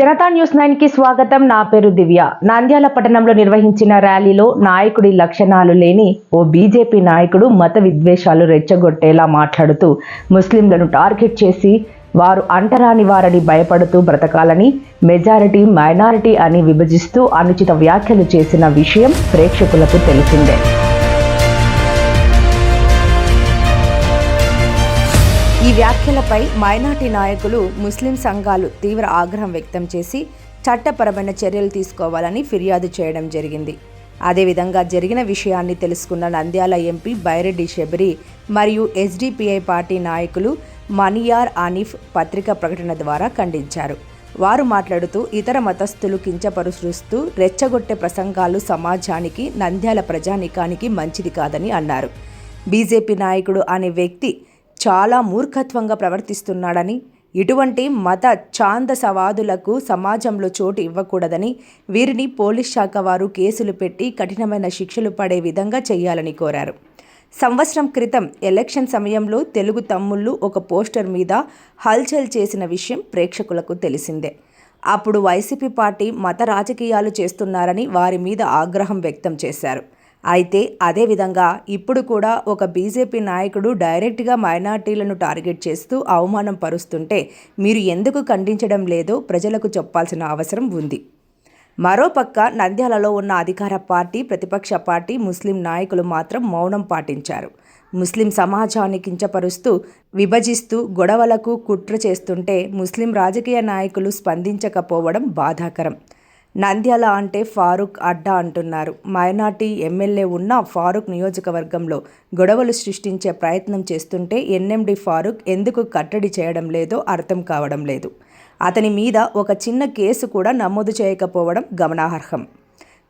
Janata news నైన్కి స్వాగతం. నా పేరు దివ్య. నాంద్యాల పట్టణంలో నిర్వహించిన ర్యాలీలో నాయకుడి లక్షణాలు లేని ఓ బీజేపీ నాయకుడు మత విద్వేషాలు రెచ్చగొట్టేలా మాట్లాడుతూ ముస్లింలను టార్గెట్ చేసి వారు అంటరాని వారని భయపడుతూ బ్రతకాలని మెజారిటీ మైనారిటీ అని విభజిస్తూ అనుచిత వ్యాఖ్యలు చేసిన విషయం ప్రేక్షకులకు తెలిసిందే. ఈ వ్యాఖ్యలపై మైనార్టీ నాయకులు ముస్లిం సంఘాలు తీవ్ర ఆగ్రహం వ్యక్తం చేసి చట్టపరమైన చర్యలు తీసుకోవాలని ఫిర్యాదు చేయడం జరిగింది. అదేవిధంగా జరిగిన విషయాన్ని తెలుసుకున్న నంద్యాల ఎంపీ బైరెడ్డి శబరి మరియు ఎస్డిపిఐ పార్టీ నాయకులు మనియార్ ఆనిఫ్ పత్రికా ప్రకటన ద్వారా ఖండించారు. వారు మాట్లాడుతూ ఇతర మతస్థులు కించపరుస్తూ రెచ్చగొట్టే ప్రసంగాలు సమాజానికి నంద్యాల ప్రజానీకానికి మంచిది కాదని అన్నారు. బీజేపీ నాయకుడు అనే వ్యక్తి చాలా మూర్ఖత్వంగా ప్రవర్తిస్తున్నాడని ఇటువంటి మత ఛాందసవాదులకు సమాజంలో చోటు ఇవ్వకూడదని వీరిని పోలీస్ శాఖ వారు కేసులు పెట్టి కఠినమైన శిక్షలు పడే విధంగా చేయాలని కోరారు. సంవత్సరం క్రితం ఎలక్షన్ సమయంలో తెలుగు తమ్ముళ్ళు ఒక పోస్టర్ మీద హల్చల్ చేసిన విషయం ప్రేక్షకులకు తెలిసిందే. అప్పుడు వైసీపీ పార్టీ మత రాజకీయాలు చేస్తున్నారని వారి మీద ఆగ్రహం వ్యక్తం చేశారు. అయితే అదేవిధంగా ఇప్పుడు కూడా ఒక బీజేపీ నాయకుడు డైరెక్ట్గా మైనార్టీలను టార్గెట్ చేస్తూ అవమానం పరుస్తుంటే మీరు ఎందుకు ఖండించడం లేదో ప్రజలకు చెప్పాల్సిన అవసరం ఉంది. మరోపక్క నంద్యాలలో ఉన్న అధికార పార్టీ ప్రతిపక్ష పార్టీ ముస్లిం నాయకులు మాత్రం మౌనం పాటించారు. ముస్లిం సమాజాన్ని కించపరుస్తూ విభజిస్తూ గొడవలకు కుట్ర చేస్తుంటే ముస్లిం రాజకీయ నాయకులు స్పందించకపోవడం బాధాకరం. నంద్యాల అంటే ఫారూక్ అడ్డా అంటున్నారు. మైనార్టీ ఎమ్మెల్యే ఉన్న ఫారూక్ నియోజకవర్గంలో గొడవలు సృష్టించే ప్రయత్నం చేస్తుంటే ఎన్ఎండి ఫారూక్ ఎందుకు కట్టడి చేయడం లేదో అర్థం కావడం లేదు. అతని మీద ఒక చిన్న కేసు కూడా నమోదు చేయకపోవడం గమనార్హం.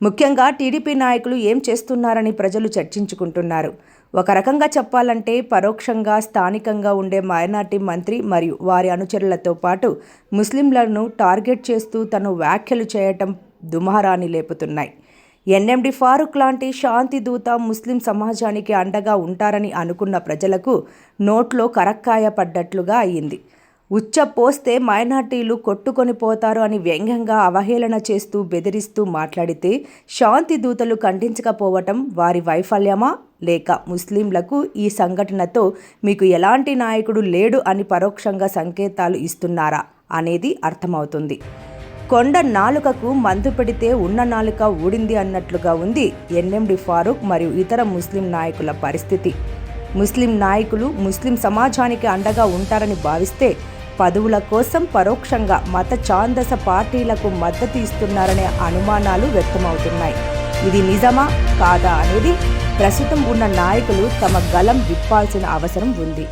ముఖ్యంగా టీడీపీ నాయకులు ఏం చేస్తున్నారని ప్రజలు చర్చించుకుంటున్నారు. ఒక రకంగా చెప్పాలంటే పరోక్షంగా స్థానికంగా ఉండే మైనార్టీ మంత్రి మరియు వారి అనుచరులతో పాటు ముస్లింలను టార్గెట్ చేస్తూ తను వ్యాఖ్యలు చేయటం దుమారాన్ని లేపుతున్నాయి. ఎన్ఎండి ఫారూక్ లాంటి శాంతి దూత ముస్లిం సమాజానికి అండగా ఉంటారని అనుకున్న ప్రజలకు నోట్లో కరక్కాయ పడ్డట్లుగా అయ్యింది ఉచ్చ పోస్తే మైనార్టీలు కొట్టుకొని పోతారు అని వ్యంగ్యంగా అవహేళన చేస్తూ బెదిరిస్తూ మాట్లాడితే శాంతి దూతలు ఖండించకపోవటం వారి వైఫల్యమా? లేక ముస్లింలకు ఈ సంఘటనతో మీకు ఎలాంటి నాయకుడు లేడు అని పరోక్షంగా సంకేతాలు ఇస్తున్నారా అనేది అర్థమవుతుంది. కొండ నాలుకకు మందు పెడితే ఉన్న నాలుక ఊడింది అన్నట్లుగా ఉంది ఎన్ఎండి ఫారూక్ మరియు ఇతర ముస్లిం నాయకుల పరిస్థితి. ముస్లిం నాయకులు ముస్లిం సమాజానికి అండగా ఉంటారని భావిస్తే పదవుల కోసం పరోక్షంగా మత ఛాందస పార్టీలకు మద్దతు ఇస్తున్నారనే అనుమానాలు వ్యక్తమవుతున్నాయి. ఇది నిజమా? కాదా? అనేది ప్రస్తుతం ఉన్న నాయకులు తమ గలం విప్పాల్సిన అవసరం ఉంది.